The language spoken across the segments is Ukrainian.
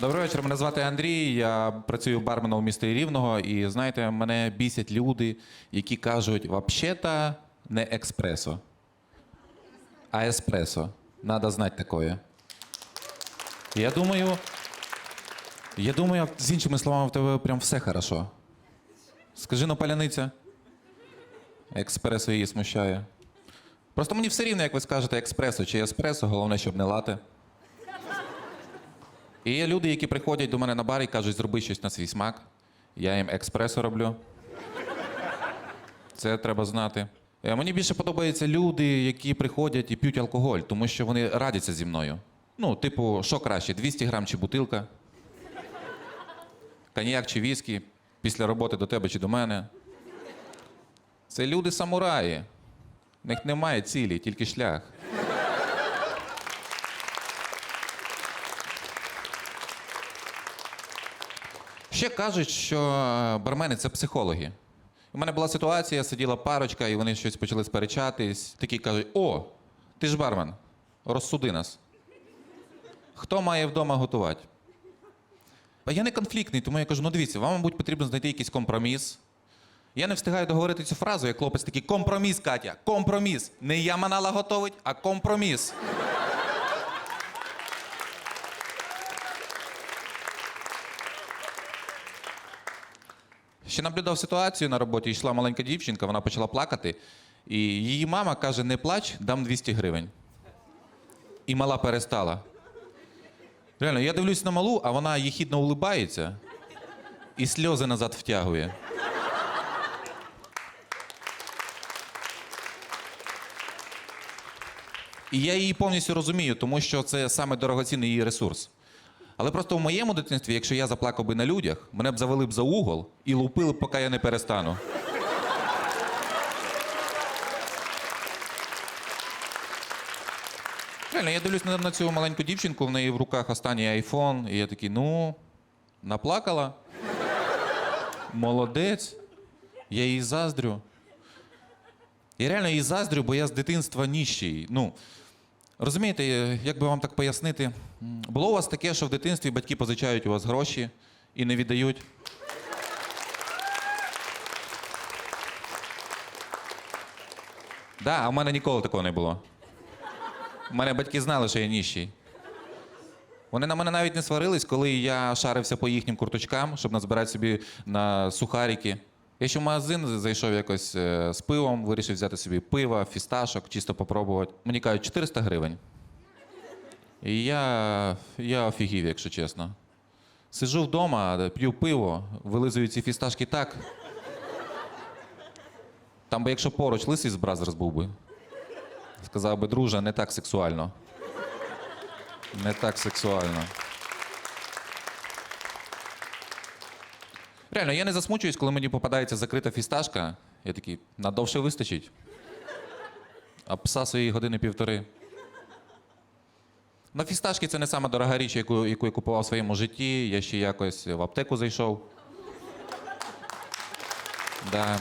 Добрий вечір. Мене звати Андрій. Я працюю барменом у місті Рівного. І знаєте, мене бісять люди, які кажуть, взагалі не експресо, а еспресо. Надо знати такое. Я думаю, я думаю, з іншими словами, в тебе прям все хорошо. Скажи ну, паляниця. Експресо її смущає. Просто мені все рівно, як ви скажете, експресо чи еспресо, головне, щоб не лати. І є люди, які приходять до мене на бар і кажуть, зроби щось на свій смак. Я їм експресо роблю. Це треба знати. Е, Мені більше подобаються люди, які приходять і п'ють алкоголь, тому що вони радяться зі мною. Ну, типу, що краще, 200 грам чи бутилка? Коньяк чи віскі після роботи до тебе чи до мене. Це люди самураї. В них немає цілі, тільки шлях. Ще кажуть, що е, бармени це психологи. У мене була ситуація, сиділа парочка, і вони щось почали сперечатись. Такі кажуть: О, ти ж бармен, розсуди нас. Хто має вдома готувати? А я не конфліктний, тому я кажу: ну дивіться, вам, мабуть, потрібно знайти якийсь компроміс. Я не встигаю договорити цю фразу, як хлопець такий компроміс, Катя, компроміс. Не я манала готовить, а компроміс. Ще наблюдав ситуацію на роботі, йшла маленька дівчинка, вона почала плакати, і її мама каже: не плач, дам 200 гривень. І мала перестала. Реально, я дивлюсь на малу, а вона їхідно улибається і сльози назад втягує. І я її повністю розумію, тому що це саме дорогоцінний її ресурс. Але просто в моєму дитинстві, якщо я заплакав би на людях, мене б завели б за угол і лупили б, поки я не перестану. Реально, я дивлюсь на, цю маленьку дівчинку, в неї в руках останній айфон, і я такий, ну, наплакала. Молодець. Я їй заздрю. Я реально їй заздрю, бо я з дитинства ніщий. Ну, розумієте, е, як би вам так пояснити? Було у вас таке, що в дитинстві батьки позичають у вас гроші і не віддають? Да, а в мене ніколи такого не було. У мене батьки знали, що я ніщий. Вони на мене навіть не сварились, коли я шарився по їхнім курточкам, щоб назбирати собі на сухарики. Я ще в магазин зайшов якось е, з пивом, вирішив взяти собі пива, фісташок, чисто попробувати. Мені кажуть, 400 гривень. І я, я офігів, якщо чесно. Сижу вдома, п'ю пиво, вилизую ці фісташки так. Там би, якщо поруч лисий з бразерс був би, сказав би, друже, не так сексуально. Не так сексуально. Реально, я не засмучуюсь, коли мені попадається закрита фісташка. Я такий, надовше вистачить. А пса свої години півтори. На фісташки це не сама дорога річ, яку, яку я купував в своєму житті. Я ще якось в аптеку зайшов. Да.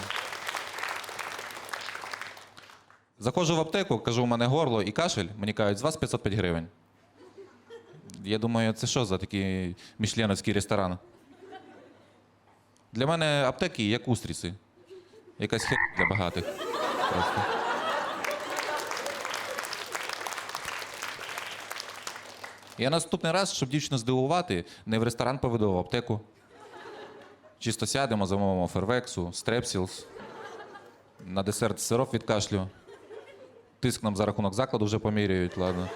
Заходжу в аптеку, кажу, у мене горло і кашель. Мені кажуть, з вас 505 гривень. Я думаю, це що за такий мішленовський ресторан? Для мене аптеки як устріси. Якась хер для багатих. Просто. Я наступний раз, щоб дівчину здивувати, не в ресторан поведу, а в аптеку. Чисто сядемо, замовимо фервексу, стрепсілс. На десерт сироп від кашлю. Тиск нам за рахунок закладу вже поміряють, ладно.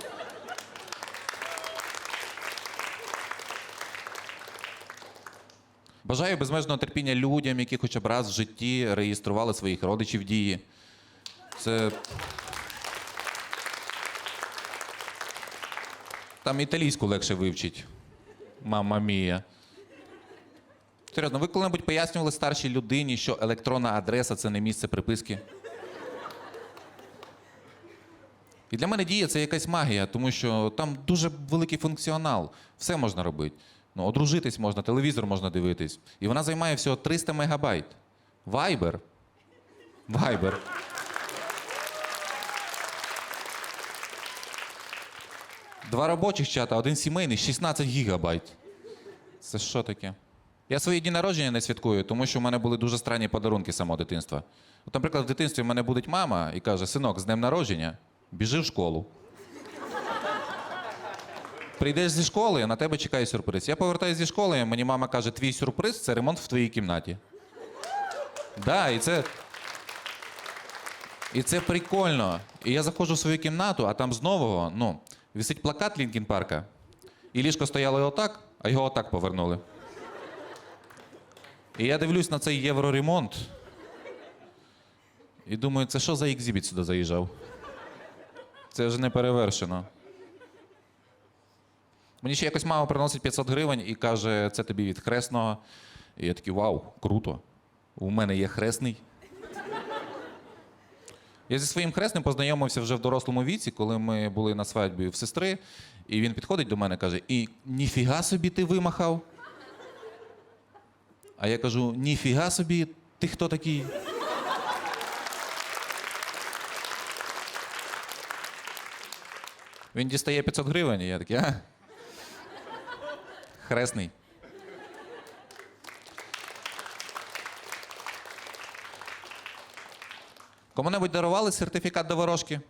Бажаю безмежного терпіння людям, які хоча б раз в житті реєстрували своїх родичів дії. Це. Там італійську легше вивчить. Мама мія. Серйозно, ви коли-небудь пояснювали старшій людині, що електронна адреса це не місце приписки? І для мене дія це якась магія, тому що там дуже великий функціонал. Все можна робити. Ну, одружитись можна, телевізор можна дивитись. І вона займає всього 300 мегабайт. Вайбер. Вайбер. Два робочих чата, один сімейний, 16 гігабайт. Це що таке? Я свої дні народження не святкую, тому що в мене були дуже странні подарунки самого дитинства. От, наприклад, в дитинстві в мене буде мама і каже: синок, з днем народження, біжи в школу. Прийдеш зі школи, на тебе чекає сюрприз. Я повертаюся зі школи, мені мама каже, твій сюрприз це ремонт в твоїй кімнаті. Да, і це. І це прикольно. І я заходжу в свою кімнату, а там з нового, ну, висить плакат Лінкін Парка. І ліжко стояло отак, а його отак повернули. І я дивлюсь на цей євроремонт. І думаю, це що за екзибіт сюди заїжджав? Це вже не перевершено. Мені ще якось мама приносить 500 гривень і каже, це тобі від хресного. І я такий, вау, круто. У мене є хресний. Я зі своїм хресним познайомився вже в дорослому віці, коли ми були на свадьбі в сестри, і він підходить до мене і каже: І ніфіга собі ти вимахав. А я кажу: ніфіга собі, ти хто такий? Він дістає 500 гривень, і я такий, а? Хресний. Кому-небудь дарували сертифікат до ворожки?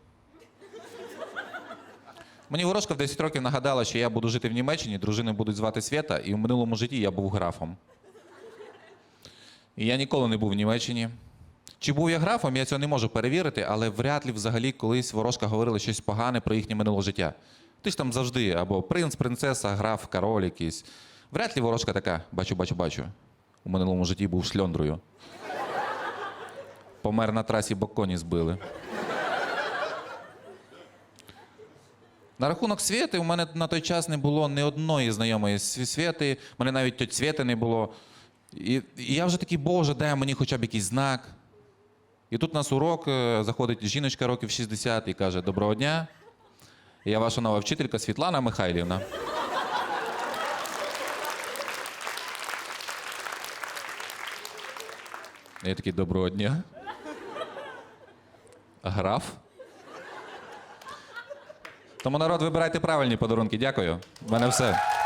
Мені ворожка в 10 років нагадала, що я буду жити в Німеччині, дружини будуть звати Свята, і в минулому житті я був графом. І я ніколи не був в Німеччині. Чи був я графом, я цього не можу перевірити, але вряд ли взагалі колись ворожка говорила щось погане про їхнє минуле життя. Ти ж там завжди або принц, принцеса, граф, король якийсь. Вряд ли ворожка така, бачу, бачу, бачу. У минулому житті був шльондрою. Помер на трасі, бо коні збили. На рахунок Свєти, у мене на той час не було ні одної знайомої Свєти, у мене навіть тьоть Свєти не було. І, і я вже такий, боже, дай мені хоча б якийсь знак. І тут у нас урок, е, заходить жіночка років 60 і каже: Доброго дня. Я ваша нова вчителька Світлана Михайлівна. Я такий, доброго дня. Граф. Тому народ, вибирайте правильні подарунки. Дякую. У мене все.